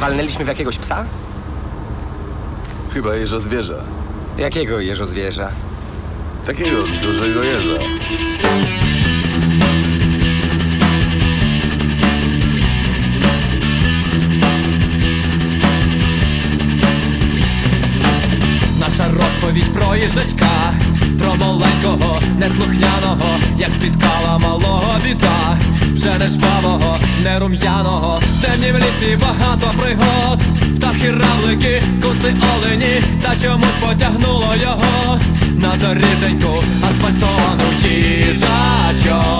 Walnęliśmy w jakiegoś psa? Chyba jeża zwierza. Jakiego jeżo zwierza? Takiego dużego jeża. Nasza rozpowiedź projeżdżeczka маленького, неслухняного, як спіткала малого біда, вже не жвавого, не рум'яного, темні в лісі багато пригод, птахи равлики, скуци олені, та чомусь потягнуло його. На доріженьку асфальтовану їжачок.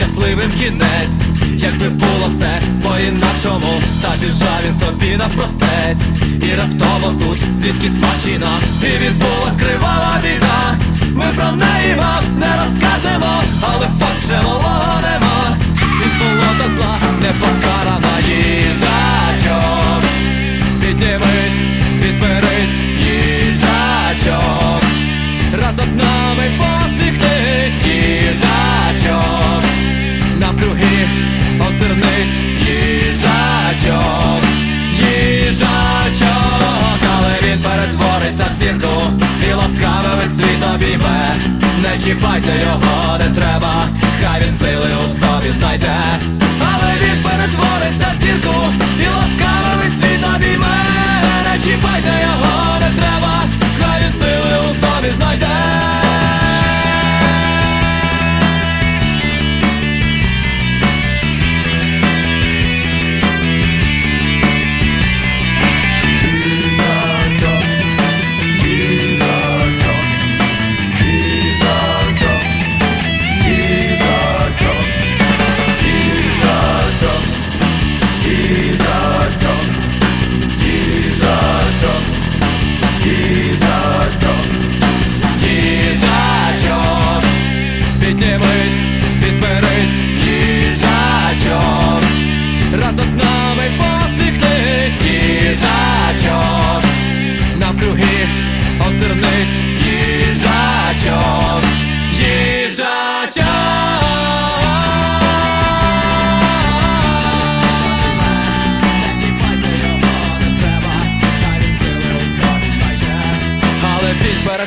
щасливим кінець, якби було все по-інакшому, та біжав він собі навпростець І раптово тут звідкись машина, і відбулась кривава війна. Ми про неї вам перетвориться в зірку і лапками весь світ обійме. Не чіпайте його, не треба, хай він